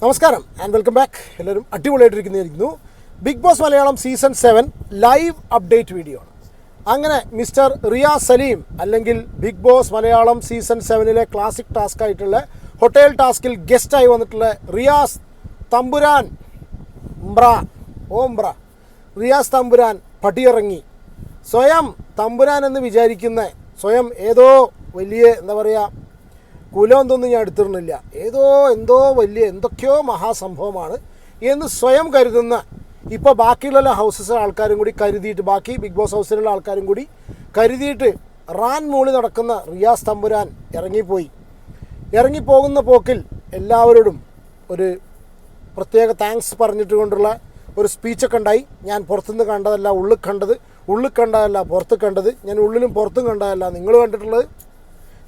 നമസ്കാരം and welcome back എല്ലാവരും അടിപൊളിയായിട്ടിരിക്കുന്നതായിരിക്കുന്നു. Big boss Malayalam season seven live update video ആണ്. അങ്ങനെ മിസ്റ്റർ റിയാസ് സലീം അല്ലെങ്കിൽ ബിഗ് ബോസ് മലയാളം സീസൺ സെവനിലെ ക്ലാസിക് ടാസ്ക് ആയിട്ടുള്ള ഹോട്ടൽ ടാസ്കിൽ ഗസ്റ്റായി വന്നിട്ടുള്ള റിയാസ് തമ്പുരാൻ മ്ര ഓം ബ്ര റിയാസ് തമ്പുരാൻ പടിയിറങ്ങി. സ്വയം തമ്പുരാൻ എന്ന് വിചാരിക്കുന്ന സ്വയം ഏതോ വലിയ എന്താ പറയുക കുലം എന്തൊന്നും ഞാൻ എടുത്തിരുന്നില്ല ഏതോ എന്തോ വലിയ എന്തൊക്കെയോ മഹാസംഭവമാണ് എന്ന് സ്വയം കരുതുന്ന ഇപ്പോൾ ബാക്കിയുള്ള ഹൗസസിലെ ആൾക്കാരും കൂടി കരുതിയിട്ട് ബാക്കി ബിഗ് ബോസ് ഹൗസിലുള്ള ആൾക്കാരും കൂടി കരുതിയിട്ട് റാൻ മൂളി നടക്കുന്ന റിയാസ് തമ്പുരാൻ ഇറങ്ങിപ്പോയി. ഇറങ്ങിപ്പോകുന്ന പോക്കിൽ എല്ലാവരോടും ഒരു പ്രത്യേക താങ്ക്സ് പറഞ്ഞിട്ട് കൊണ്ടുള്ള ഒരു സ്പീച്ചൊക്കെ ഉണ്ടായി. ഞാൻ പുറത്തുനിന്ന് കണ്ടതല്ല ഉള്ളിൽ കണ്ടത് ഉള്ളിൽ കണ്ടതല്ല പുറത്ത് കണ്ടത് ഞാൻ ഉള്ളിലും പുറത്തും കണ്ടതല്ല. നിങ്ങൾ കണ്ടിട്ടുള്ളത്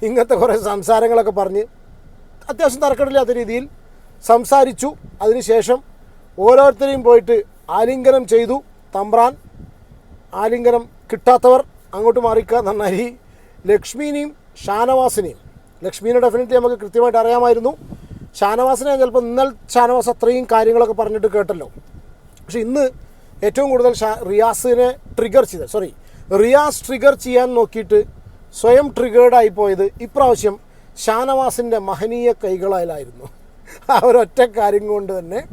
ഇങ്ങനത്തെ കുറേ സംസാരങ്ങളൊക്കെ പറഞ്ഞ് അത്യാവശ്യം തർക്കമില്ലാത്ത രീതിയിൽ സംസാരിച്ചു. അതിനുശേഷം ഓരോരുത്തരെയും പോയിട്ട് ആലിംഗനം ചെയ്തു. തമ്പ്രാൻ ആലിംഗനം കിട്ടാത്തവർ അങ്ങോട്ട് മാറിക്കുക നന്നായി ലക്ഷ്മീനെയും ഷാനവാസിനെയും ലക്ഷ്മീനെ ഡെഫിനറ്റ്ലി നമുക്ക് കൃത്യമായിട്ട് അറിയാമായിരുന്നു. ഷാനവാസിനെ ചിലപ്പോൾ ഇന്നൽ ഷാനവാസ് അത്രയും കാര്യങ്ങളൊക്കെ പറഞ്ഞിട്ട് കേട്ടല്ലോ. പക്ഷെ ഇന്ന് ഏറ്റവും കൂടുതൽ ഷാ റിയാസിനെ ട്രിഗർ ചെയ്ത് സോറി റിയാസ് ട്രിഗർ ചെയ്യാൻ നോക്കിയിട്ട് സ്വയം ട്രിഗേർഡായി പോയത് ഇപ്രാവശ്യം ഷാനവാസിന്റെ മഹനീയ കൈകളായാലായിരുന്നു ആ ഒരൊറ്റ കാര്യം കൊണ്ട് തന്നെ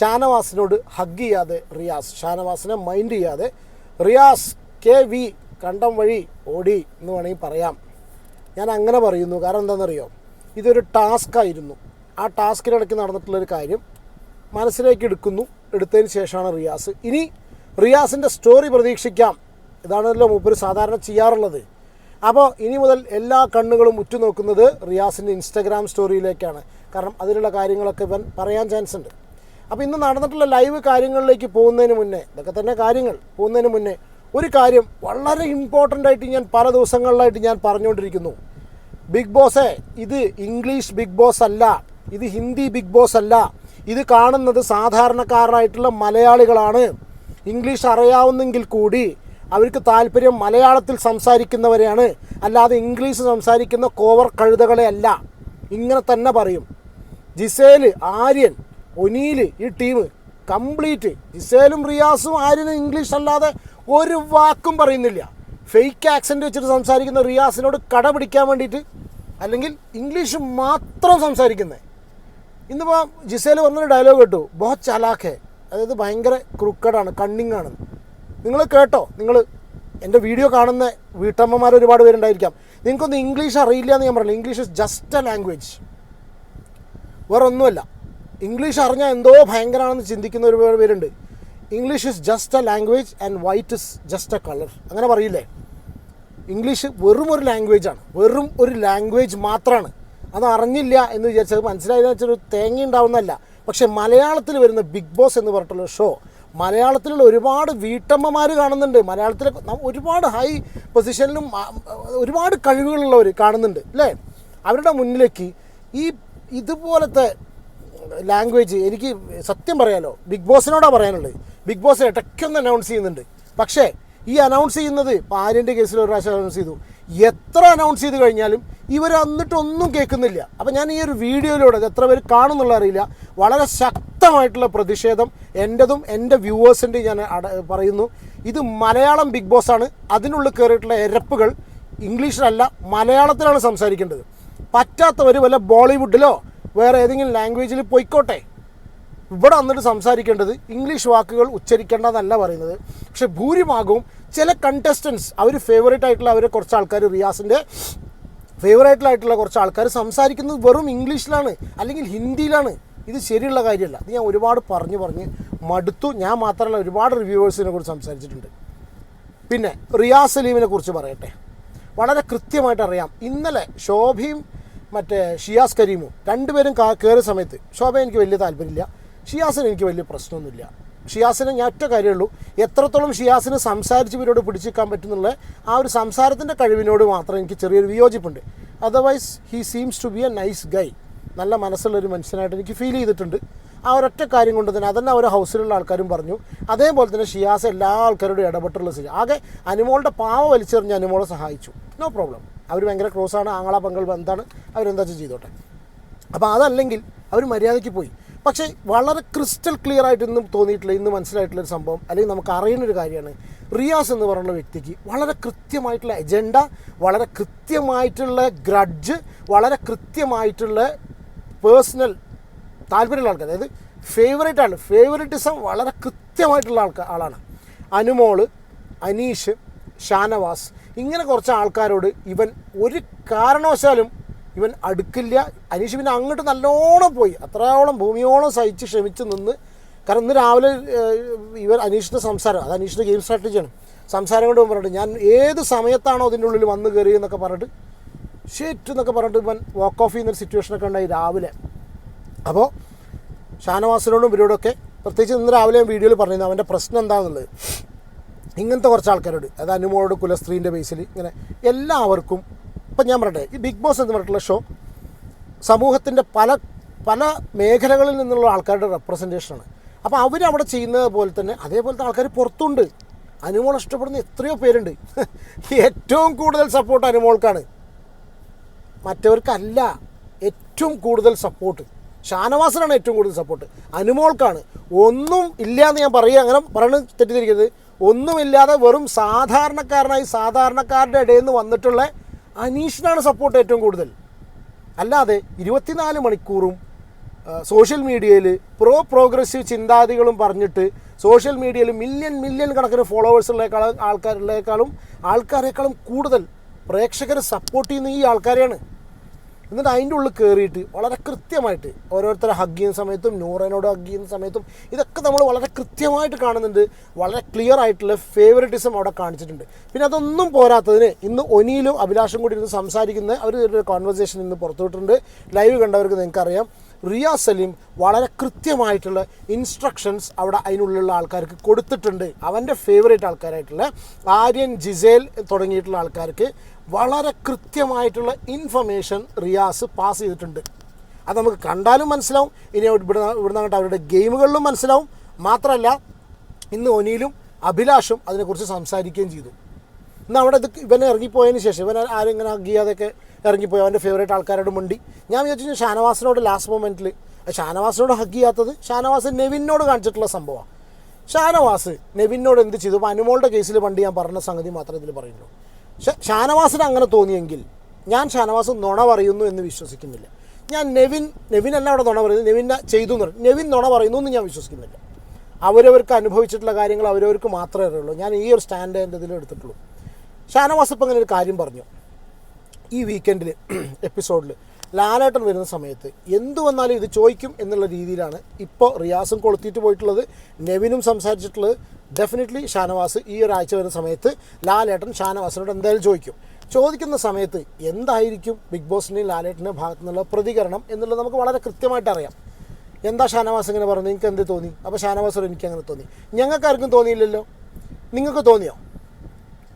ഷാനവാസിനോട് ഹഗ് ചെയ്യാതെ റിയാസ് ഷാനവാസിനെ മൈൻഡ് ചെയ്യാതെ റിയാസ് കെ വി കണ്ടം വഴി ഓടി എന്ന് വേണമെങ്കിൽ പറയാം. ഞാൻ അങ്ങനെ പറയുന്നു. കാരണം എന്താണെന്നറിയോ? ഇതൊരു ടാസ്ക് ആയിരുന്നു. ആ ടാസ്കിനിടയ്ക്ക് നടന്നിട്ടുള്ളൊരു കാര്യം മനസ്സിലേക്ക് എടുക്കുന്നു. എടുത്തതിന് ശേഷമാണ് റിയാസ്. ഇനി റിയാസിന്റെ സ്റ്റോറി പ്രതീക്ഷിക്കാം. ഇതാണല്ലോ മൂപ്പര് സാധാരണ ചെയ്യാറുള്ളത്. അപ്പോൾ ഇനി മുതൽ എല്ലാ കണ്ണുകളും ഉറ്റുനോക്കുന്നത് റിയാസിന്റെ ഇൻസ്റ്റഗ്രാം സ്റ്റോറിയിലേക്കാണ്. കാരണം അതിലുള്ള കാര്യങ്ങളൊക്കെ ഇവൻ പറയാൻ ചാൻസ് ഉണ്ട്. അപ്പോൾ ഇന്ന് നടന്നിട്ടുള്ള ലൈവ് കാര്യങ്ങളിലേക്ക് പോകുന്നതിന് മുന്നേ ഇതൊക്കെ തന്നെ കാര്യങ്ങൾ പോകുന്നതിന് മുന്നേ ഒരു കാര്യം വളരെ ഇമ്പോർട്ടന്റ് ആയിട്ട് ഞാൻ പല ദിവസങ്ങളിലായിട്ട് ഞാൻ പറഞ്ഞുകൊണ്ടിരിക്കുന്നു. ബിഗ് ബോസേ ഇത് ഇംഗ്ലീഷ് ബിഗ് ബോസ് അല്ല ഇത് ഹിന്ദി ബിഗ് ബോസ് അല്ല ഇത് കാണുന്നത് സാധാരണക്കാരായിട്ടുള്ള മലയാളികളാണ്. ഇംഗ്ലീഷ് അറിയാവുന്നെങ്കിൽ കൂടി അവർക്ക് താല്പര്യം മലയാളത്തിൽ സംസാരിക്കുന്നവരെയാണ്. അല്ലാതെ ഇംഗ്ലീഷ് സംസാരിക്കുന്ന കോവർ കഴുതകളെ അല്ല ഇങ്ങനെ തന്നെ പറയും. ജിസേൽ ആര്യൻ ഒനീൽ ഈ ടീം കംപ്ലീറ്റ് ജിസേലും റിയാസും ആര്യനും ഇംഗ്ലീഷ് അല്ലാതെ ഒരു വാക്കും പറയുന്നില്ല. ഫേക്ക് ആക്സെന്റ് വെച്ചിട്ട് സംസാരിക്കുന്ന റിയാസിനോട് കട പിടിക്കാൻ വേണ്ടിയിട്ട് അല്ലെങ്കിൽ ഇംഗ്ലീഷ് മാത്രം സംസാരിക്കുന്നത് ഇന്നിപ്പോൾ ജിസേൽ പറഞ്ഞൊരു ഡയലോഗ് കേട്ടു. ബഹുത് ചലാഖ് അതായത് ഭയങ്കര ക്രുക്കഡാണ് കണ്ണിങ് ആണ്. നിങ്ങൾ കേട്ടോ നിങ്ങൾ എന്റെ വീഡിയോ കാണുന്ന വീട്ടമ്മമാർ ഒരുപാട് പേരുണ്ടായിരിക്കാം. നിങ്ങൾക്കൊന്നും ഇംഗ്ലീഷ് അറിയില്ല എന്ന് ഞാൻ പറഞ്ഞു English is just a language വേറെ ഒന്നുമല്ല ഇംഗ്ലീഷ് അറിഞ്ഞാൽ എന്തോ ഭയങ്കരമാണെന്ന് ചിന്തിക്കുന്ന ഒരുപാട് പേരുണ്ട്. English is just a language and white is just a colour അങ്ങനെ പറയില്ലേ? ഇംഗ്ലീഷ് വെറും ഒരു ലാംഗ്വേജ് ആണ്. വെറും ഒരു ലാംഗ്വേജ് മാത്രമാണ് അത് അറിഞ്ഞില്ല എന്ന് വിചാരിച്ചത് മനസ്സിലായതെന്ന് വെച്ചാൽ ഒരു തേങ്ങ ഉണ്ടാവുന്നതല്ല. പക്ഷേ മലയാളത്തിൽ വരുന്ന ബിഗ് ബോസ് എന്ന് പറഞ്ഞിട്ടുള്ള ഷോ മലയാളത്തിലുള്ള ഒരുപാട് വീട്ടമ്മമാർ കാണുന്നുണ്ട്. മലയാളത്തിലെ ഒരുപാട് ഹൈ പൊസിഷനിലും ഒരുപാട് കഴിവുകളുള്ളവർ കാണുന്നുണ്ട് അല്ലേ അവരുടെ മുന്നിലേക്ക് ഈ ഇതുപോലത്തെ ലാംഗ്വേജ് എനിക്ക് സത്യം പറയാലോ ബിഗ് ബോസിനോടാണ് പറയാനുള്ളത്. ബിഗ് ബോസ് ഇടയ്ക്കൊന്ന് അനൗൺസ് ചെയ്യുന്നുണ്ട്. പക്ഷേ ഈ അനൗൺസ് ചെയ്യുന്നത് ഇപ്പോൾ ആര്യന്റെ കേസിൽ ഒരു പ്രാവശ്യം അനൗൺസ് ചെയ്തു. എത്ര അനൗൺസ് ചെയ്ത് കഴിഞ്ഞാലും ഇവർ എന്നിട്ടൊന്നും കേൾക്കുന്നില്ല. അപ്പം ഞാൻ ഈ ഒരു വീഡിയോയിലൂടെ എത്ര പേര് കാണുന്നുള്ള അറിയില്ല. വളരെ ശക്തമായിട്ടുള്ള പ്രതിഷേധം എന്റെതും എന്റെ വ്യൂവേഴ്സിന്റെയും ഞാൻ പറയുന്നു. ഇത് മലയാളം ബിഗ് ബോസ് ആണ്. അതിനുള്ളിൽ കയറിയിട്ടുള്ള എരപ്പുകൾ ഇംഗ്ലീഷിലല്ല മലയാളത്തിലാണ് സംസാരിക്കേണ്ടത്. പറ്റാത്തവർ വല്ല ബോളിവുഡിലോ വേറെ ഏതെങ്കിലും ലാംഗ്വേജിൽ പോയിക്കോട്ടെ. ഇവിടെ വന്നിട്ട് സംസാരിക്കേണ്ടത് ഇംഗ്ലീഷ് വാക്കുകൾ ഉച്ചരിക്കേണ്ടതല്ല പറയുന്നത്. പക്ഷെ ഭൂരിഭാഗവും ചില കണ്ടസ്റ്റൻസ് അവർ ഫേവറേറ്റ് ആയിട്ടുള്ള അവരെ കുറച്ച് ആൾക്കാർ റിയാസിന്റെ ഫേവറേറ്റിലായിട്ടുള്ള കുറച്ച് ആൾക്കാർ സംസാരിക്കുന്നത് വെറും ഇംഗ്ലീഷിലാണ് അല്ലെങ്കിൽ ഹിന്ദിയിലാണ്. ഇത് ശരിയുള്ള കാര്യമല്ല. ഇത് ഞാൻ ഒരുപാട് പറഞ്ഞു പറഞ്ഞ് മടുത്തു. ഞാൻ മാത്രമല്ല ഒരുപാട് റിവ്യൂവേഴ്സിനെ കുറിച്ച് സംസാരിച്ചിട്ടുണ്ട്. പിന്നെ റിയാസ് സലീമിനെ കുറിച്ച് പറയട്ടെ. വളരെ കൃത്യമായിട്ട് അറിയാം. ഇന്നലെ ശോഭയും മറ്റേ ഷിയാസ് കരീമും രണ്ടുപേരും കയറിയ സമയത്ത് ശോഭ എനിക്ക് വലിയ താല്പര്യമില്ല. ഷിയാസിന് എനിക്ക് വലിയ പ്രശ്നമൊന്നുമില്ല. ഷിയാസിന് ഞാൻ ഒറ്റ കാര്യമുള്ളൂ എത്രത്തോളം ഷിയാസിന് സംസാരിച്ച് ഇവരോട് പിടിച്ചിരിക്കാൻ പറ്റുന്നുള്ള ആ ഒരു സംസാരത്തിന്റെ കഴിവിനോട് മാത്രം എനിക്ക് ചെറിയൊരു വിയോജിപ്പുണ്ട്. Otherwise he seems to be a nice guy നല്ല മനസ്സുള്ളൊരു മനുഷ്യനായിട്ട് എനിക്ക് ഫീൽ ചെയ്തിട്ടുണ്ട്. ആ ഒരൊറ്റ കാര്യം കൊണ്ട് തന്നെ അതന്നെ ഓരോ ഹൗസിലുള്ള ആൾക്കാരും പറഞ്ഞു. അതേപോലെ തന്നെ ഷിയാസ് എല്ലാ ആൾക്കാരോടും ഇടപെട്ടുള്ള സ്ഥിതി. ആകെ അനുമോളുടെ പാവ വലിച്ചെറിഞ്ഞ് അനുമോളെ സഹായിച്ചു. നോ പ്രോബ്ലം അവർ ഭയങ്കര ആണ്. ആങ്ങള പങ്കൾ എന്താണ് അവരെന്താ ചെയ്തോട്ടെ. അപ്പോൾ അതല്ലെങ്കിൽ അവർ മര്യാദയ്ക്ക് പോയി. പക്ഷേ വളരെ ക്രിസ്റ്റൽ ക്ലിയർ ആയിട്ട് ഇന്നും തോന്നിയിട്ടില്ല. ഇന്ന് മനസ്സിലായിട്ടുള്ള ഒരു സംഭവം. അല്ലെങ്കിൽ നമുക്ക് അറിയുന്ന ഒരു കാര്യമാണ്. റിയാസ് എന്ന് പറയുന്ന വ്യക്തിക്ക് വളരെ കൃത്യമായിട്ടുള്ള എജൻഡ വളരെ കൃത്യമായിട്ടുള്ള ഗ്രഡ്ജ് വളരെ കൃത്യമായിട്ടുള്ള പേഴ്സണൽ താല്പര്യമുള്ള ആൾക്കാർ. അതായത് ഫേവറേറ്റ് ആണ്. ഫേവറേറ്റിസം വളരെ കൃത്യമായിട്ടുള്ള ആൾക്കാർ ആളാണ്. അനുമോൾ അനീഷ് ഷാനവാസ് ഇങ്ങനെ കുറച്ച് ആൾക്കാരോട് ഇവൻ ഒരു കാരണവശാലും ഇവൻ അടുക്കില്ല. അനീഷ് പിന്നെ അങ്ങോട്ട് നല്ലോണം പോയി. അത്രയോളം ഭൂമിയോളം സഹിച്ച് ക്ഷമിച്ച് നിന്ന്. കാരണം ഇന്ന് രാവിലെ ഇവർ അനീഷിന്റെ സംസാരം അത് അനീഷിന്റെ ഗെയിം സ്ട്രാറ്റജിയാണ്. സംസാരം കൊണ്ട് പറഞ്ഞിട്ട് ഞാൻ ഏത് സമയത്താണോ അതിന്റെ ഉള്ളിൽ വന്ന് കയറി എന്നൊക്കെ പറഞ്ഞിട്ട് ഷേറ്റ് എന്നൊക്കെ പറഞ്ഞിട്ട് ഇവൻ വാക്ക് ഓഫ് ചെയ്യുന്നൊരു സിറ്റുവേഷനൊക്കെ ഉണ്ടായി രാവിലെ. അപ്പോൾ ഷാനവാസിനോടും ഇവരോടൊക്കെ പ്രത്യേകിച്ച് ഇന്ന് രാവിലെ വീഡിയോയിൽ പറഞ്ഞിരുന്നു അവന്റെ പ്രശ്നം എന്താണെന്നുള്ളത് ഇങ്ങനത്തെ കുറച്ച് ആൾക്കാരോട് അത് അനുമോളോട് കുലസ്ത്രീന്റെ ബേസിൽ ഇങ്ങനെ എല്ലാവർക്കും ഇപ്പം ഞാൻ പറയട്ടെ ഈ ബിഗ് ബോസ് എന്ന് പറഞ്ഞിട്ടുള്ള ഷോ സമൂഹത്തിന്റെ പല പല മേഖലകളിൽ നിന്നുള്ള ആൾക്കാരുടെ റെപ്രസെന്റേഷനാണ് അപ്പോൾ അവരവിടെ ചെയ്യുന്നത് പോലെ തന്നെ അതേപോലത്തെ ആൾക്കാർ പുറത്തുണ്ട്. അനുമോൾ ഇഷ്ടപ്പെടുന്ന എത്രയോ പേരുണ്ട്. ഏറ്റവും കൂടുതൽ സപ്പോർട്ട് അനുമോൾക്കാണ്. മറ്റവർക്കല്ല ഏറ്റവും കൂടുതൽ സപ്പോർട്ട് ഷാനവാസനാണ് ഏറ്റവും കൂടുതൽ സപ്പോർട്ട് അനുമോൾക്കാണ്. ഒന്നും ഇല്ല എന്ന് ഞാൻ പറയുക അങ്ങനെ പറയുന്നത് തെറ്റിദ്ധരിക്കരുത്. ഒന്നുമില്ലാതെ വെറും സാധാരണക്കാരനായി സാധാരണക്കാരുടെ ഇടയിൽ നിന്ന് വന്നിട്ടുള്ള അനീഷിനാണ് സപ്പോർട്ട് ഏറ്റവും കൂടുതൽ. അല്ലാതെ ഇരുപത്തിനാല് മണിക്കൂറും സോഷ്യൽ മീഡിയയിൽ പ്രോ പ്രോഗ്രസീവ് ചിന്താഗതികളും പറഞ്ഞിട്ട് സോഷ്യൽ മീഡിയയിൽ മില്യൺ മില്യൺ കണക്കിന് ഫോളോവേഴ്സുള്ളേക്കാളും ആൾക്കാരുള്ളേക്കാളും ആൾക്കാരെക്കാളും കൂടുതൽ പ്രേക്ഷകർ സപ്പോർട്ട് ചെയ്യുന്ന ഈ ആൾക്കാരെയാണ്. എന്നിട്ട് അതിന്റെ ഉള്ളിൽ കയറിയിട്ട് വളരെ കൃത്യമായിട്ട് ഓരോരുത്തരെ ഹഗ് ചെയ്യുന്ന സമയത്തും നൂറനോട് ഹഗ് ചെയ്യുന്ന സമയത്തും ഇതൊക്കെ നമ്മൾ വളരെ കൃത്യമായിട്ട് കാണുന്നുണ്ട്. വളരെ ക്ലിയർ ആയിട്ടുള്ള ഫേവറിറ്റിസം അവിടെ കാണിച്ചിട്ടുണ്ട്. പിന്നെ അതൊന്നും പോരാത്തതിന് ഇന്ന് ഒനിയിലും അഭിലാഷം കൂടി ഇരുന്ന് സംസാരിക്കുന്ന അവർ ഒരു കോൺവെർസേഷൻ ഇന്ന് പുറത്തുവിട്ടിട്ടുണ്ട് ലൈവ് കണ്ടവർക്ക് നിങ്ങൾക്കറിയാം. റിയാ സലീം വളരെ കൃത്യമായിട്ടുള്ള ഇൻസ്ട്രക്ഷൻസ് അവിടെ അതിനുള്ളിലുള്ള ആൾക്കാർക്ക് കൊടുത്തിട്ടുണ്ട്. അവന്റെ ഫേവറേറ്റ് ആൾക്കാരായിട്ടുള്ള ആര്യൻ ജിസേൽ തുടങ്ങിയിട്ടുള്ള ആൾക്കാർക്ക്. വളരെ കൃത്യമായിട്ടുള്ള ഇൻഫർമേഷൻ റിയാസ് പാസ് ചെയ്തിട്ടുണ്ട്. അത് നമുക്ക് കണ്ടാലും മനസ്സിലാവും. ഇനി ഇവിടെ ഇവിടുന്ന് അങ്ങോട്ട് അവരുടെ ഗെയിമുകളിലും മനസ്സിലാവും. മാത്രമല്ല ഇന്ന് ഒനിയിലും അഭിലാഷും അതിനെക്കുറിച്ച് സംസാരിക്കുകയും ചെയ്തു. ഇന്ന് അവിടെ ഇത് ഇവനെ ഇറങ്ങിപ്പോയതിന് ശേഷം ഇവൻ ആരും ഇങ്ങനെ ഹഗ് ചെയ്യാതെയൊക്കെ ഇറങ്ങിപ്പോയി. അവന്റെ ഫേവറേറ്റ് ആൾക്കാരോട് മുണ്ടി. ഞാൻ വിചാരിച്ചു ഷാനവാസിനോട് ലാസ്റ്റ് മൊമെന്റിൽ ഷാനവാസിനോട് ഹഗ് ചെയ്യാത്തത് ഷാനവാസ് നെവിനോട് കാണിച്ചിട്ടുള്ള സംഭവമാണ് ഷാനവാസ് നെവിനോട് എന്ത് ചെയ്തു? ഇപ്പോൾ അനുമോളുടെ കേസിൽ പണ്ട് ഞാൻ പറഞ്ഞ സംഗതി മാത്രമേ ഇതിൽ പറയുള്ളൂ ഷാനവാസിന് അങ്ങനെ തോന്നിയെങ്കിൽ ഞാൻ ഷാനവാസ് നുണ പറയുന്നു എന്ന് വിശ്വസിക്കുന്നില്ല. ഞാൻ നെവിൻ നെവിനല്ല അവിടെ നുണ പറയുന്നത്. നെവിനെ ചെയ്തു എന്ന് പറയും നെവിൻ നുണ പറയുന്നു എന്ന് ഞാൻ വിശ്വസിക്കുന്നില്ല. അവരവർക്ക് അനുഭവിച്ചിട്ടുള്ള കാര്യങ്ങൾ അവരവർക്ക് മാത്രമേ അറിയുള്ളൂ. ഞാൻ ഈ ഒരു സ്റ്റാൻഡ് എന്റെ ഇതിൽ എടുത്തിട്ടുള്ളൂ. ഷാനവാസ് ഇപ്പം അങ്ങനെ ഒരു കാര്യം പറഞ്ഞു. ഈ വീക്കെൻഡിൽ എപ്പിസോഡിൽ ലാലേട്ടൻ വരുന്ന സമയത്ത് എന്തു വന്നാലും ഇത് ചോദിക്കും എന്നുള്ള രീതിയിലാണ് ഇപ്പോൾ റിയാസും കൊളുത്തിയിട്ട് പോയിട്ടുള്ളത് നെവിനും സംസാരിച്ചിട്ടുള്ളത് ഡെഫിനറ്റ്ലി ഷാനവാസ് ഈ ഒരാഴ്ച വരുന്ന സമയത്ത് ലാലേട്ടൻ ഷാനവാസിനോട് എന്തായാലും ചോദിക്കും. ചോദിക്കുന്ന സമയത്ത് എന്തായിരിക്കും ബിഗ് ബോസിന്റെയും ലാലേട്ടന്റെ ഭാഗത്തു നിന്നുള്ള പ്രതികരണം എന്നുള്ളത് നമുക്ക് വളരെ കൃത്യമായിട്ട് അറിയാം. എന്താ ഷാനവാസ് ഇങ്ങനെ പറഞ്ഞു നിങ്ങൾക്ക് എന്ത് തോന്നി? അപ്പോൾ ഷാനവാസോട് എനിക്ക് അങ്ങനെ തോന്നി. ഞങ്ങൾക്കാർക്കും തോന്നിയില്ലല്ലോ. നിങ്ങൾക്ക് തോന്നിയോ?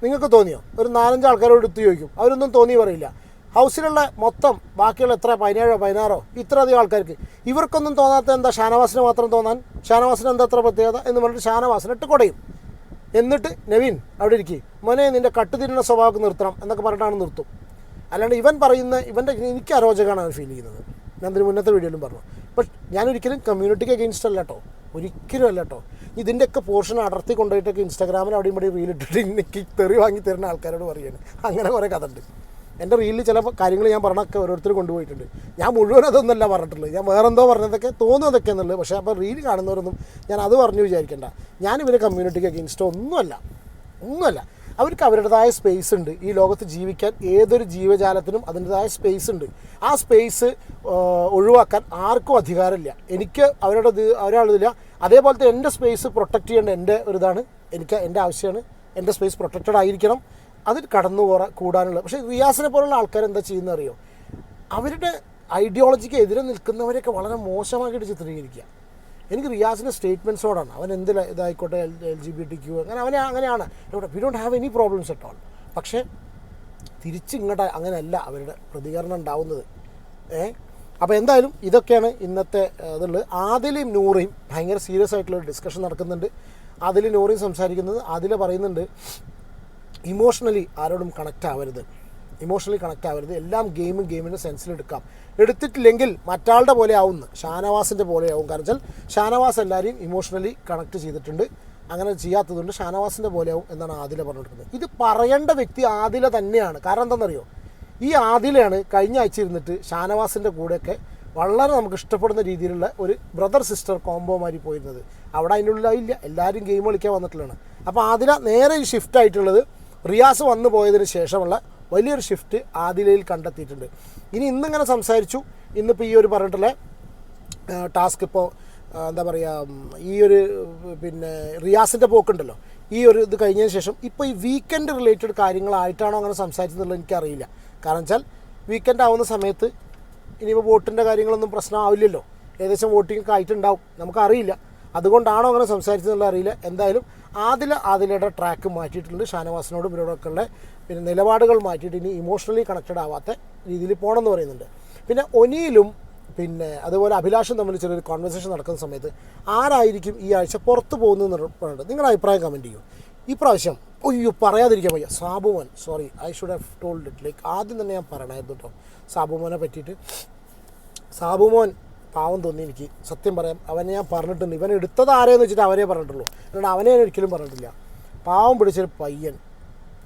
നിങ്ങൾക്ക് തോന്നിയോ? ഒരു നാലഞ്ച് ആൾക്കാരോട് എടുത്ത് ചോദിക്കും. അവരൊന്നും തോന്നി പറയില്ല. ഹൗസിലുള്ള മൊത്തം ബാക്കിയുള്ള എത്ര? പതിനേഴോ പതിനാറോ? ഇത്ര അധികം ആൾക്കാർക്ക്. ഇവർക്കൊന്നും തോന്നാത്ത എന്താ ഷാനവാസിന് മാത്രം തോന്നാൻ? ഷാനവാസിന് എന്താ അത്ര പ്രത്യേകത എന്ന് പറഞ്ഞിട്ട് ഷാനവാസിന് ഇട്ട് കൊടയും. എന്നിട്ട് നവീൻ അവിടെ ഇരിക്കും. മോനെ നിന്റെ കട്ടുതിരുന്ന സ്വഭാവം നിർത്തണം എന്നൊക്കെ പറഞ്ഞിട്ടാണ് നിർത്തും. അല്ലാണ്ട് ഇവൻ പറയുന്ന ഇവന്റെ എനിക്ക് അരോചകമാണ് അവൻ ഫീൽ ചെയ്യുന്നത്. ഞാൻ ഇതിന് മുന്നത്തെ വീഡിയോയിലും പറഞ്ഞു. ബട്ട് ഞാനൊരിക്കലും കമ്മ്യൂണിറ്റിക്ക് അഗെയിൻസ്റ്റ് അല്ല കേട്ടോ ഒരിക്കലും അല്ല കേട്ടോ ഇതിന്റെയൊക്കെ പോർഷൻ അടർത്തി കൊണ്ടുപോയിട്ടൊക്കെ ഇൻസ്റ്റാഗ്രാമിൽ അവിടെയും ഇവിടെ റീലിട്ടിട്ട് എനിക്ക് തെറി വാങ്ങി തരുന്ന ആൾക്കാരോട് പറയുകയാണ് അങ്ങനെ കുറേ കഥ ഉണ്ട്. എന്റെ റീലിൽ ചില കാര്യങ്ങൾ ഞാൻ പറഞ്ഞൊക്കെ ഓരോരുത്തർ കൊണ്ടുപോയിട്ടുണ്ട്. ഞാൻ മുഴുവൻ അതൊന്നല്ല പറഞ്ഞിട്ടുള്ളത്. ഞാൻ വേറെന്തോ പറഞ്ഞതൊക്കെ തോന്നുന്നതൊക്കെ എന്നുള്ളത്. പക്ഷേ അപ്പോൾ റീൽ കാണുന്നവരൊന്നും ഞാൻ അത് പറഞ്ഞു വിചാരിക്കേണ്ട. ഞാൻ ഇവരെ കമ്മ്യൂണിറ്റിക്ക് അഗെയിൻസ്റ്റ് ഒന്നുമല്ല. ഒന്നുമല്ല. അവർക്ക് അവരുടേതായ സ്പേസ് ഉണ്ട്. ഈ ലോകത്ത് ജീവിക്കാൻ ഏതൊരു ജീവജാലത്തിനും അതിന്റെതായ സ്പേസ് ഉണ്ട്. ആ സ്പേസ് ഒഴിവാക്കാൻ ആർക്കും അധികാരമില്ല. എനിക്ക് അവരുടെ ഇത് ഒരാളില്ല അതേപോലത്തെ എന്റെ സ്പേസ് പ്രൊട്ടക്റ്റ് ചെയ്യേണ്ട എന്റെ ഒരു ഇതാണ് എനിക്ക് എന്റെ ആവശ്യമാണ്. എന്റെ സ്പേസ് പ്രൊട്ടക്റ്റഡ് ആയിരിക്കണം. അതിൽ കടന്നു പോറാ കൂടാനുള്ള പക്ഷേ റിയാസിനെ പോലുള്ള ആൾക്കാർ എന്താ ചെയ്യുന്ന അറിയോ അവരുടെ ഐഡിയോളജിക്ക് എതിരെ നിൽക്കുന്നവരെയൊക്കെ വളരെ മോശമായിട്ട് ചിത്രീകരിക്കുക. എനിക്ക് റിയാസിന്റെ സ്റ്റേറ്റ്മെന്റ്സോടാണ് അവൻ എന്ത് ഇതായിക്കോട്ടെ L G B T Q അങ്ങനെ അവനെ അങ്ങനെയാണ്. We don't have any problems at all പക്ഷേ തിരിച്ചിങ്ങോട്ട് അങ്ങനെയല്ല അവരുടെ പ്രതികരണം ഉണ്ടാവുന്നത്. ഏ? അപ്പോൾ എന്തായാലും ഇതൊക്കെയാണ് ഇന്നത്തെ ഇതുള്ളത്. ആദിലും നൂറയും ഭയങ്കര സീരിയസ് ആയിട്ടുള്ള ഡിസ്കഷൻ നടക്കുന്നുണ്ട്. അതിൽ നൂറയും സംസാരിക്കുന്നത്. അതിൽ പറയുന്നുണ്ട് ഇമോഷണലി ആരോടും കണക്റ്റ് ആവരുത്. ഇമോഷണലി കണക്റ്റ് ആവരുത്. എല്ലാം ഗെയിമും ഗെയിമിന്റെ സെൻസിൽ എടുക്കാം. എടുത്തിട്ടില്ലെങ്കിൽ മറ്റാളുടെ പോലെ ആവും. ഷാനവാസിന്റെ പോലെ ആവും. കാരണം വെച്ചാൽ ഷാനവാസ് എല്ലാവരെയും ഇമോഷണലി കണക്ട് ചെയ്തിട്ടുണ്ട്. അങ്ങനെ ചെയ്യാത്തതുകൊണ്ട് ഷാനവാസിന്റെ പോലെ ആവും എന്നാണ് ആദില പറഞ്ഞിരിക്കുന്നത് ഇത് പറയേണ്ട വ്യക്തി ആദില തന്നെയാണ്. കാരണം എന്താണെന്നറിയോ? ഈ ആദിലയാണ് കഴിഞ്ഞ ആഴ്ച ഇരുന്നിട്ട് ഷാനവാസിന്റെ കൂടെയൊക്കെ വളരെ നമുക്ക് ഇഷ്ടപ്പെടുന്ന രീതിയിലുള്ള ഒരു ബ്രദർ സിസ്റ്റർ കോംബോ മാതിരി പോയിരുന്നത്. അവിടെ അതിനുള്ളിലായില്ല എല്ലാവരും ഗെയിം കളിക്കാൻ വന്നിട്ടുള്ളതാണ്. അപ്പോൾ ആദില നേരെ ഷിഫ്റ്റ് ആയിട്ടുള്ളത് റിയാസ് വന്നു പോയതിന് ശേഷമുള്ള വലിയൊരു ഷിഫ്റ്റ് ആദിലയിൽ കണ്ടെത്തിയിട്ടുണ്ട്. ഇനി ഇന്നിങ്ങനെ സംസാരിച്ചു. ഇന്നിപ്പോൾ ഈ ഒരു പറഞ്ഞിട്ടുള്ള ടാസ്ക് ഇപ്പോൾ എന്താ പറയുക ഈ ഒരു പിന്നെ റിയാസിന്റെ പോക്കുണ്ടല്ലോ. ഈ ഒരു ഇത് കഴിഞ്ഞതിന് ശേഷം ഇപ്പോൾ ഈ വീക്കെൻഡ് റിലേറ്റഡ് കാര്യങ്ങളായിട്ടാണോ അങ്ങനെ സംസാരിച്ചതെന്നുള്ളത് എനിക്കറിയില്ല. കാരണം വെച്ചാൽ വീക്കെൻഡ് ആവുന്ന സമയത്ത് ഇനിയിപ്പോൾ വോട്ടിന്റെ കാര്യങ്ങളൊന്നും പ്രശ്നമാവില്ലല്ലോ. ഏകദേശം വോട്ടിംഗ് ഒക്കെ ആയിട്ടുണ്ടാവും. നമുക്കറിയില്ല. അതുകൊണ്ടാണോ അങ്ങനെ സംസാരിച്ചതെന്നുള്ള അറിയില്ല. എന്തായാലും ആദില ആദിലയുടെ ട്രാക്ക് മാറ്റിയിട്ടുണ്ട്. ഷാനവാസിനോടും ഇവരോടൊക്കെ പിന്നെ നിലപാടുകൾ മാറ്റിയിട്ട് ഇനി ഇമോഷണലി കണക്റ്റഡ് ആവാത്ത രീതിയിൽ പോകണമെന്ന് പറയുന്നുണ്ട്. പിന്നെ ഒനിയിലും പിന്നെ അതുപോലെ അഭിലാഷും തമ്മിൽ ചെറിയൊരു കോൺവെർസേഷൻ നടക്കുന്ന സമയത്ത് ആരായിരിക്കും ഈ ആഴ്ച പുറത്തു പോകുന്നതെന്ന് പറഞ്ഞിട്ട് നിങ്ങളുടെ അഭിപ്രായം കമന്റ് ചെയ്യൂ. ഈ പ്രാവശ്യം ഒയ്യോ പറയാതിരിക്കാൻ വയ്യ. Sabumon sorry I should have told it like ആദ്യം തന്നെ ഞാൻ പറയണമായിരുന്നു കേട്ടോ സാബുമോനെ പറ്റിയിട്ട്. സാബുമോൻ പാവം തോന്നി എനിക്ക്. സത്യം പറയാം. അവനെ ഞാൻ പറഞ്ഞിട്ടുണ്ട്. ഇവൻ എടുത്തത് ആരെയെന്ന് വെച്ചിട്ട് അവനെ പറഞ്ഞിട്ടുള്ളൂ. എന്നിട്ട് അവനെ ഞാൻ ഒരിക്കലും പറഞ്ഞിട്ടില്ല. പാവം പിടിച്ചൊരു പയ്യൻ.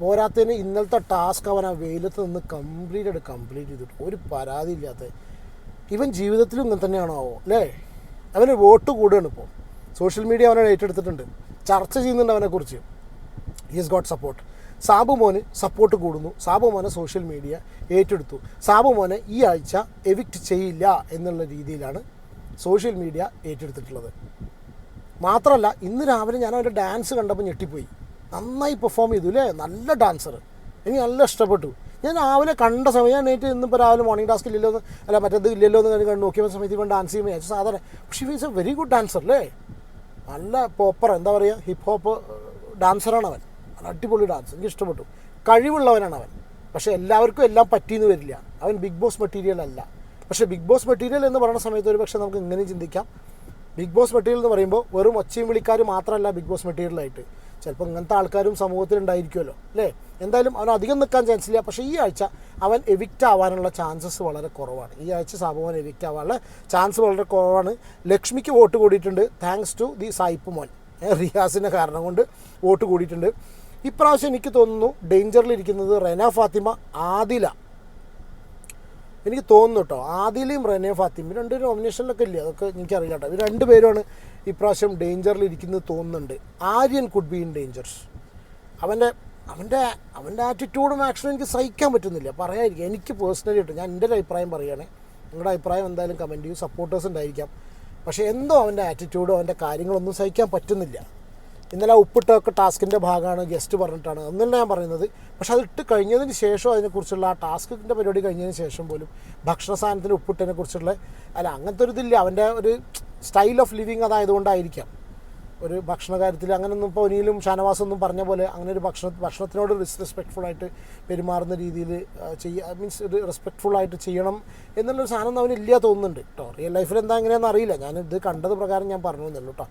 പോരാത്തതിന് ഇന്നലത്തെ ടാസ്ക് അവൻ ആ വെയിലത്ത് നിന്ന് കംപ്ലീറ്റ് ആയിട്ട് കംപ്ലീറ്റ് ചെയ്തിട്ട് ഒരു പരാതി ഇല്ലാത്ത ഇവൻ ജീവിതത്തിലും ഇങ്ങനെ തന്നെയാണോ അല്ലേ? അവന് വോട്ട് കൂടുകയാണ് ഇപ്പോൾ സോഷ്യൽ മീഡിയ അവനെ ഏറ്റെടുത്തിട്ടുണ്ട്. ചർച്ച ചെയ്യുന്നുണ്ട് അവനെക്കുറിച്ച്. ഹീസ് ഗോട്ട് സപ്പോർട്ട് സാബു മോന് സപ്പോർട്ട് കൂടുന്നു. സാബു മോനെ സോഷ്യൽ മീഡിയ ഏറ്റെടുത്തു. സാബു മോനെ ഈ ആഴ്ച എവിക്റ്റ് ചെയ്യില്ല എന്നുള്ള രീതിയിലാണ് സോഷ്യൽ മീഡിയ ഏറ്റെടുത്തിട്ടുള്ളത്. മാത്രമല്ല ഇന്ന് രാവിലെ ഞാൻ അവന്റെ ഡാൻസ് കണ്ടപ്പോൾ ഞെട്ടിപ്പോയി. നന്നായി പെർഫോം ചെയ്തു അല്ലേ നല്ല ഡാൻസർ എനിക്ക് നല്ല ഇഷ്ടപ്പെട്ടു. ഞാൻ രാവിലെ കണ്ട സമയം ഞാൻ നേരിട്ട് ഇന്നിപ്പോൾ രാവിലെ മോർണിംഗ് ടാസ്ക് ഇല്ലല്ലോ എന്ന് അല്ല മറ്റേത് ഇല്ലല്ലോ എന്ന് കണ്ട് നോക്കിയ സമയത്ത് ഇപ്പം ഡാൻസ് ചെയ്യുമ്പോൾ സാധാരണ പക്ഷേ is a very good dancer അല്ലേ നല്ല പോപ്പർ എന്താ പറയുക ഹിപ്പ് ഹോപ്പ് ഡാൻസറാണ് അവൻ നല്ല അടിപൊളി ഡാൻസ്. എനിക്ക് ഇഷ്ടപ്പെട്ടു. കഴിവുള്ളവനാണ് അവൻ. പക്ഷേ എല്ലാവർക്കും എല്ലാം പറ്റിയെന്ന് വരില്ല. അവൻ ബിഗ് ബോസ് മെറ്റീരിയൽ അല്ല. പക്ഷേ ബിഗ് ബോസ് മെറ്റീരിയൽ എന്ന് പറയുന്ന സമയത്ത് ഒരു പക്ഷേ നമുക്ക് ഇങ്ങനെ ചിന്തിക്കാം. ബിഗ് ബോസ് മെറ്റീരിയൽ എന്ന് പറയുമ്പോൾ വെറും ഒച്ചയും വിളിക്കാർ മാത്രമല്ല ബിഗ് ബോസ് മെറ്റീരിയലായിട്ട്. ചിലപ്പോൾ ഇങ്ങനത്തെ ആൾക്കാരും സമൂഹത്തിൽ ഉണ്ടായിരിക്കുമല്ലോ അല്ലേ? എന്തായാലും അവൻ അധികം നിൽക്കാൻ ചാൻസ് ഇല്ല. പക്ഷേ ഈ ആഴ്ച അവൻ എവിക്റ്റ് ആവാനുള്ള ചാൻസസ് വളരെ കുറവാണ്. ഈ ആഴ്ച സാബുമോൻ എവിക്റ്റ് ആവാനുള്ള ചാൻസ് വളരെ കുറവാണ്. ലക്ഷ്മിക്ക് വോട്ട് കൂടിയിട്ടുണ്ട്. താങ്ക്സ് ടു ദി സായിപ്പ് മോൻ. റിയാസിന്റെ കാരണം കൊണ്ട് വോട്ട് കൂടിയിട്ടുണ്ട്. ഇപ്രാവശ്യം എനിക്ക് തോന്നുന്നു ഡേഞ്ചറിലിരിക്കുന്നത് റെന ഫാത്തിമ ആദില. എനിക്ക് തോന്നുന്നു കേട്ടോ ആദിലയും റെനെ ഫാത്തിമ രണ്ട് നോമിനേഷനിലൊക്കെ ഇല്ലേ? അതൊക്കെ എനിക്കറിയാം കേട്ടോ ഇവർ രണ്ടുപേരുമാണ് ഇപ്രാവശ്യം ഡേഞ്ചറിലിരിക്കുന്നത് തോന്നുന്നുണ്ട്. Aryan could be in danger അവന്റെ അവന്റെ അവന്റെ ആറ്റിറ്റ്യൂഡും ആക്ഷനും എനിക്ക് സഹിക്കാൻ പറ്റുന്നില്ല. പറയാതിരിക്കും എനിക്ക് പേഴ്സണലി കേട്ടോ ഞാൻ എന്റെ ഒരു അഭിപ്രായം പറയുകയാണ്. നിങ്ങളുടെ അഭിപ്രായം എന്തായാലും കമന്റ് ചെയ്യും. സപ്പോർട്ടേഴ്സ് ഉണ്ടായിരിക്കാം. പക്ഷേ എന്തോ അവന്റെ ആറ്റിറ്റ്യൂഡോ അവന്റെ കാര്യങ്ങളൊന്നും സഹിക്കാൻ പറ്റുന്നില്ല. ഇന്നലെ ആ ഉപ്പിട്ടൊക്കെ ടാസ്കിന്റെ ഭാഗമാണ് ഗസ്റ്റ് പറഞ്ഞിട്ടാണ്. എന്നല്ല ഞാൻ പറയുന്നത്. പക്ഷെ അത് ഇട്ട് കഴിഞ്ഞതിന് ശേഷം അതിനെക്കുറിച്ചുള്ള ആ ടാസ്കിന്റെ പരിപാടി കഴിഞ്ഞതിന് ശേഷം പോലും ഭക്ഷണ സാധനത്തിന് ഉപ്പിട്ടതിനെ കുറിച്ചുള്ള അല്ല അങ്ങനത്തെ ഒരു ഇതില്ല. അവന്റെ ഒരു സ്റ്റൈൽ ഓഫ് ലിവിങ് അതായതുകൊണ്ടായിരിക്കാം. ഒരു ഭക്ഷണ കാര്യത്തിൽ അങ്ങനെയൊന്നും ഇപ്പോൾ ഒനിയിലും ഷാനവാസൊന്നും പറഞ്ഞ പോലെ അങ്ങനെ ഒരു ഭക്ഷണ ഭക്ഷണത്തിനോട് റെസ്പെക്ട്ഫുൾ ആയിട്ട് പെരുമാറുന്ന രീതിയിൽ ചെയ്യുക മീൻസ് ഒരു റെസ്പെക്ട്ഫുൾ ആയിട്ട് ചെയ്യണം എന്നുള്ളൊരു സാധനം അവനില്ല തോന്നുന്നുണ്ട് കേട്ടോ റിയൽ ലൈഫിൽ എന്താ എങ്ങനെയാണെന്ന് അറിയില്ല. ഞാൻ ഇത് കണ്ടത് പ്രകാരം ഞാൻ പറഞ്ഞു എന്നുള്ളൂ കേട്ടോ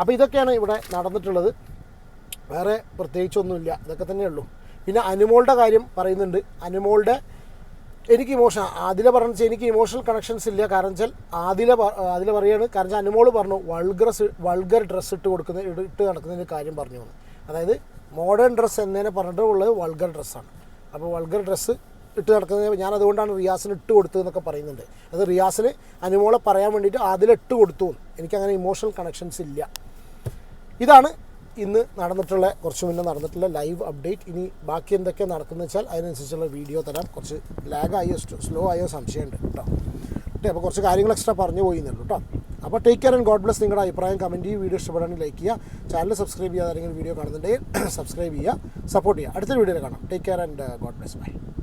അപ്പോൾ ഇതൊക്കെയാണ് ഇവിടെ നടന്നിട്ടുള്ളത്. വേറെ പ്രത്യേകിച്ചൊന്നുമില്ല. ഇതൊക്കെ തന്നെയുള്ളൂ പിന്നെ അനുമോളുടെ കാര്യം പറയുന്നുണ്ട്. അനുമോളുടെ എനിക്ക് ഇമോഷൻ ആദില പറഞ്ഞു എനിക്ക് ഇമോഷണൽ കണക്ഷൻസ് ഇല്ല. കാരണം വെച്ചാൽ ആദില ആദില പറയാണ്. കാരണം വെച്ചാൽ അനുമോൾ പറഞ്ഞു വൾഗർ വൾഗർ ഡ്രസ്സ് ഇട്ട് കൊടുക്കുന്ന ഇട്ട് നടക്കുന്നതിന്റെ കാര്യം പറഞ്ഞു അതായത് മോഡേൺ ഡ്രസ്സ് എന്നതിനെ പറഞ്ഞിട്ടുള്ളത് വൾഗർ ഡ്രസ്സാണ് അപ്പോൾ വൾഗർ ഡ്രസ്സ് ഇട്ട് നടക്കുന്നത് ഞാൻ അതുകൊണ്ടാണ് റിയാസിന് ഇട്ട് കൊടുത്തത് എന്നൊക്കെ പറയുന്നുണ്ട്. അത് റിയാസിന് അനുമോളെ പറയാൻ വേണ്ടിയിട്ട് ആദില ഇട്ട് കൊടുത്തു. എനിക്കങ്ങനെ ഇമോഷണൽ കണക്ഷൻസ് ഇല്ല. ഇതാണ് ഇന്ന് നടന്നിട്ടുള്ള കുറച്ച് മുന്നേ നടന്നിട്ടുള്ള ലൈവ് അപ്ഡേറ്റ് ഇനി ബാക്കി എന്തൊക്കെ നടക്കുന്ന വെച്ചാൽ അതിനനുസരിച്ചുള്ള വീഡിയോ തരാം. കുറച്ച് ലാഗായോ സ്ലോ ആയോ സംശയമുണ്ട് കേട്ടോ ഓക്കെ അപ്പോൾ കുറച്ച് കാര്യങ്ങൾ എക്സ്ട്രാ പറഞ്ഞു പോയി എന്നുള്ളൂ കേട്ടോ അപ്പോൾ take care and God bless നിങ്ങളുടെ അഭിപ്രായം കമന്റ് ചെയ്യും വീഡിയോ ഇഷ്ടപ്പെടാണെങ്കിൽ ലൈക്ക് ചെയ്യുക. ചാനൽ സബ്സ്ക്രൈബ് ചെയ്യാതെ വീഡിയോ കാണുന്നുണ്ടെങ്കിൽ സബ്സ്ക്രൈബ് ചെയ്യുക സപ്പോർട്ട് ചെയ്യുക. അടുത്ത വീഡിയോയിൽ കാണാം. Take care and God bless bye